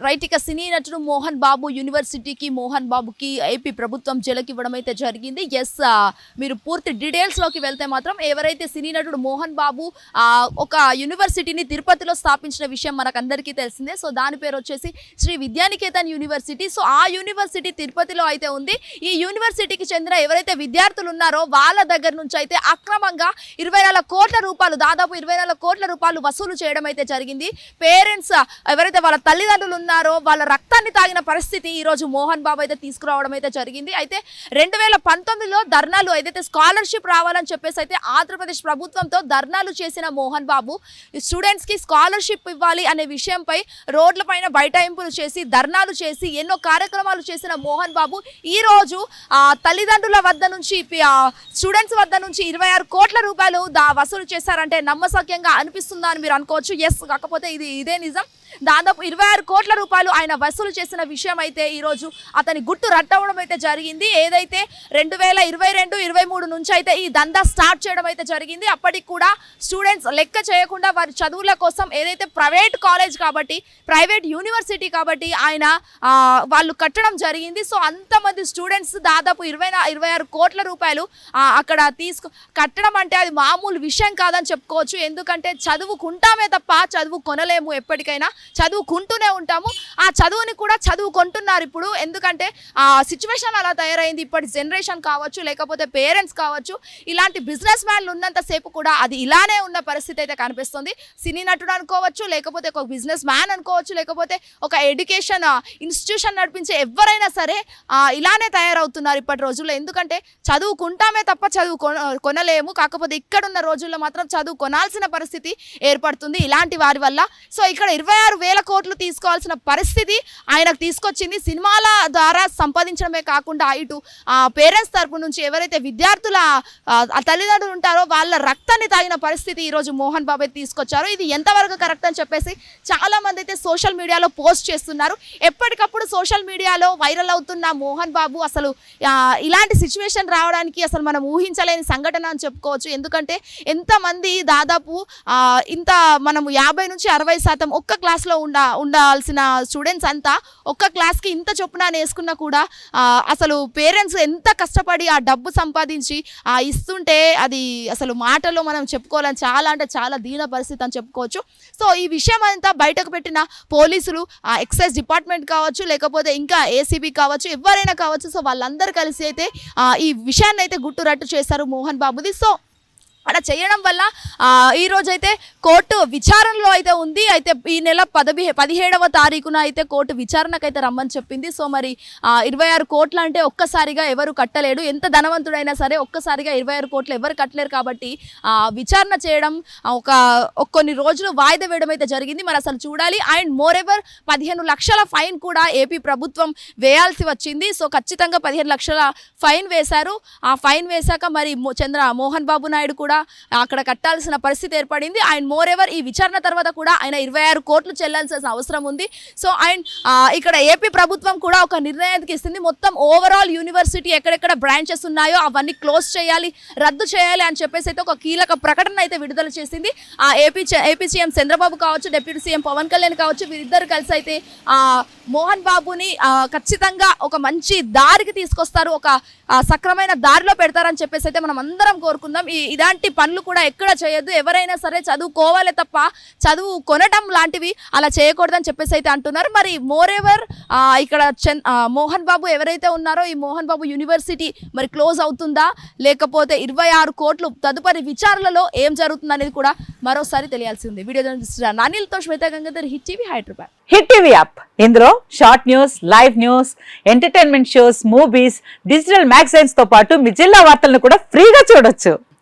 Right ఇక సినీ నటుడు మోహన్ బాబు యూనివర్సిటీకి మోహన్ బాబుకి ఏపీ ప్రభుత్వం జలకివ్వడం అయితే జరిగింది ఎస్ మీరు పూర్తి డీటెయిల్స్లోకి వెళ్తే మాత్రం ఎవరైతే సినీ నటుడు మోహన్ బాబు ఒక యూనివర్సిటీని తిరుపతిలో స్థాపించిన విషయం మనకందరికీ తెలిసిందే. సో దాని పేరు వచ్చేసి శ్రీ విద్యానికేతన్ యూనివర్సిటీ. సో ఆ యూనివర్సిటీ తిరుపతిలో అయితే ఉంది. ఈ యూనివర్సిటీకి చెందిన ఎవరైతే విద్యార్థులు ఉన్నారో వాళ్ళ దగ్గర నుంచి అయితే అక్రమంగా ఇరవై కోట్ల రూపాయలు దాదాపు ఇరవై కోట్ల రూపాయలు వసూలు చేయడం అయితే జరిగింది పేరెంట్స్ ఎవరైతే వాళ్ళ తల్లిదండ్రులు ఉన్నారో వాళ్ళ రక్తాన్ని తాగిన పరిస్థితి ఈ రోజు మోహన్ బాబు అయితే తీసుకురావడం అయితే జరిగింది. అయితే రెండు వేల పంతొమ్మిదిలో ధర్నాలు ఏదైతే స్కాలర్షిప్ రావాలని చెప్పేసి అయితే ఆంధ్రప్రదేశ్ ప్రభుత్వంతో ధర్నాలు చేసిన మోహన్ బాబు స్టూడెంట్స్కి స్కాలర్షిప్ ఇవ్వాలి అనే విషయంపై రోడ్లపైన బైఠాయింపులు చేసి ధర్నాలు చేసి ఎన్నో కార్యక్రమాలు చేసిన మోహన్ బాబు ఈ రోజు తల్లిదండ్రుల వద్ద నుంచి స్టూడెంట్స్ వద్ద నుంచి ఇరవై ఆరు కోట్ల రూపాయలు దా వసూలు చేశారంటే నమ్మసక్యంగా అనిపిస్తుందా అని మీరు అనుకోవచ్చు. ఎస్ కాకపోతే ఇది ఇదే నిజం. దాదాపు ఇరవై ఆరు కోట్ల రూపాయలు ఆయన వసూలు చేసిన విషయం అయితే ఈరోజు అతని గుట్టు రట్టవడం అయితే జరిగింది. ఏదైతే రెండు వేల ఇరవై రెండు ఇరవై మూడు నుంచి అయితే ఈ దందా స్టార్ట్ చేయడం అయితే జరిగింది. అప్పటికి కూడా స్టూడెంట్స్ లెక్క చేయకుండా వారి చదువుల కోసం ఏదైతే ప్రైవేట్ కాలేజ్ కాబట్టి ప్రైవేట్ యూనివర్సిటీ కాబట్టి ఆయన వాళ్ళు కట్టడం జరిగింది. సో అంతమంది స్టూడెంట్స్ దాదాపు ఇరవై ఇరవై ఆరు కోట్ల రూపాయలు అక్కడ తీసుకు కట్టడం అంటే అది మామూలు విషయం కాదని చెప్పుకోవచ్చు. ఎందుకంటే చదువుకుంటామే తప్ప చదువు కొనలేము ఎప్పటికైనా. చదువుకుంటూనే ఉంటాము. ఆ చదువుని కూడా చదువుకుంటున్నారు ఇప్పుడు. ఎందుకంటే ఆ సిచ్యువేషన్ అలా తయారైంది. ఇప్పటి జనరేషన్ కావచ్చు లేకపోతే పేరెంట్స్ కావచ్చు ఇలాంటి బిజినెస్ మ్యాన్లు ఉన్నంతసేపు కూడా అది ఇలానే ఉన్న పరిస్థితి అయితే కనిపిస్తుంది. సినీ నటుడు అనుకోవచ్చు లేకపోతే ఒక బిజినెస్ మ్యాన్ అనుకోవచ్చు లేకపోతే ఒక ఎడ్యుకేషన్ ఇన్స్టిట్యూషన్ నడిపించే ఎవరైనా సరే ఇలానే తయారవుతున్నారు ఇప్పటి రోజుల్లో. ఎందుకంటే చదువుకుంటామే తప్ప చదువు కొన- కొనలేము. కాకపోతే ఇక్కడున్న రోజుల్లో మాత్రం చదువు కొనాల్సిన పరిస్థితి ఏర్పడుతుంది ఇలాంటి వారి వల్ల. సో ఇక్కడ ఇరవై ఆరు వేల కోట్లు తీసుకోవాల్సిన పరిస్థితి ఆయనకు తీసుకొచ్చింది. సినిమాల ద్వారా సంపాదించడమే కాకుండా ఇటు పేరెంట్స్ తరపు నుంచి ఎవరైతే విద్యార్థుల తల్లిదండ్రులు ఉంటారో వాళ్ళ రక్తాన్ని తాగిన పరిస్థితి ఈరోజు మోహన్ బాబు తీసుకొచ్చారు. ఇది ఎంతవరకు కరెక్ట్ అని చెప్పేసి చాలా మంది అయితే సోషల్ మీడియాలో పోస్ట్ చేస్తున్నారు. ఎప్పటికప్పుడు సోషల్ మీడియాలో వైరల్ అవుతున్న మోహన్ బాబు అసలు ఇలాంటి సిచ్యువేషన్ రావడానికి అసలు మనం ఊహించలేని సంఘటన అని చెప్పుకోవచ్చు. ఎందుకంటే ఎంతమంది దాదాపు ఇంత మనం యాభై నుంచి అరవై శాతం ఒక్క క్లాస్లో ఉండ ఉండాల్సిన స్టూడెంట్స్ అంతా ఒక్క క్లాస్కి ఇంత చొప్పున వేసుకున్నా కూడా అసలు పేరెంట్స్ ఎంత కష్టపడి ఆ డబ్బు సంపాదించి ఆ, ఇస్తుంటే అది అసలు మాటలో మనం చెప్పుకోవాలని చాలా అంటే చాలా దీన పరిస్థితి అని చెప్పుకోవచ్చు. సో ఈ విషయం అంతా బయటకు పెట్టిన పోలీసులు ఆ ఎక్సైజ్ డిపార్ట్మెంట్ కావచ్చు లేకపోతే ఇంకా ఏసీబీ కావచ్చు ఎవరైనా కావచ్చు సో వాళ్ళందరూ కలిసి అయితే ఈ విషయాన్ని అయితే గుట్టు రట్టు చేశారు మోహన్ బాబుది. సో అలా చేయడం వల్ల ఈరోజైతే ఈ రోజైతే కోర్టు విచారణలో అయితే ఉంది. అయితే ఈ నెల పదవి పదిహేడవ తారీఖున అయితే కోర్టు విచారణకు అయితే రమ్మని చెప్పింది. సో మరి ఇరవై ఆరు కోట్లు అంటే ఒక్కసారిగా ఎవరు కట్టలేడు. ఎంత ధనవంతుడైనా సరే ఒక్కసారిగా ఇరవై ఆరు కోట్లు ఎవరు కట్టలేరు కాబట్టి విచారణ చేయడం ఒక కొన్ని రోజులు వాయిదా వేయడం అయితే జరిగింది. మరి అసలు చూడాలి. అండ్ మోర్ ఎవర్ పదిహేను లక్షల ఫైన్ కూడా ఏపీ ప్రభుత్వం వేయాల్సి వచ్చింది. సో ఖచ్చితంగా పదిహేను లక్షల ఫైన్ వేశారు. ఆ ఫైన్ వేశాక మరి చంద్ర మోహన్ బాబు నాయుడు కూడా అక్కడ కట్టాల్సిన పరిస్థితి ఏర్పడింది. అండ్ మోర్ ఎవర్ ఈ విచారణ తర్వాత కూడా ఆయన ఇరవై ఆరు కోట్లు చెల్లాల్సిన అవసరం ఉంది. సో అండ్ ఇక్కడ ఏపీ ప్రభుత్వం కూడా ఒక నిర్ణయానికి ఇస్తుంది. మొత్తం ఓవరాల్ యూనివర్సిటీ ఎక్కడెక్కడ బ్రాంచెస్ ఉన్నాయో అవన్నీ క్లోజ్ చేయాలి రద్దు చేయాలి అని చెప్పేసి అయితే ఒక కీలక ప్రకటన అయితే విడుదల చేసింది. ఆ ఏపీ ఏపీ సీఎం చంద్రబాబు కావచ్చు డిప్యూటీ సీఎం పవన్ కళ్యాణ్ కావచ్చు వీరిద్దరు కలిసి అయితే ఆ, మోహన్ బాబుని ఖచ్చితంగా ఒక మంచి దారికి తీసుకొస్తారు. ఒక సక్రమైన దారిలో పెడతారని చెప్పేసి అయితే మనం అందరం కోరుకుందాం. ఈ ఇలాంటి పనులు కూడా ఎక్కడ చేయొద్దు. ఎవరైనా సరే చదువుకోవాలి తప్ప చదువు కొనడం లాంటివి అలా చేయకూడదని చెప్పేసి అయితే అంటున్నారు. మరి మోర్ ఎవర్ ఇక్కడ చన్ మోహన్ బాబు ఎవరైతే ఉన్నారో ఈ మోహన్ బాబు యూనివర్సిటీ మరి క్లోజ్ అవుతుందా? లేకపోతే ఇరవై ఆరు కోట్లు తదుపరి విచారణలో ఏం జరుగుతుంది అనేది కూడా మరోసారి తెలియాల్సి ఉంది. Video journalist అనిల్తో Shweta Gangadhar hit TV Hyderabad. Hit TV app. ఇందులో short news live news entertainment shows movies digital మ్యాగజైన్స్తో పాటు మీ జిల్లా వార్తలను కూడా ఫ్రీగా చూడొచ్చు.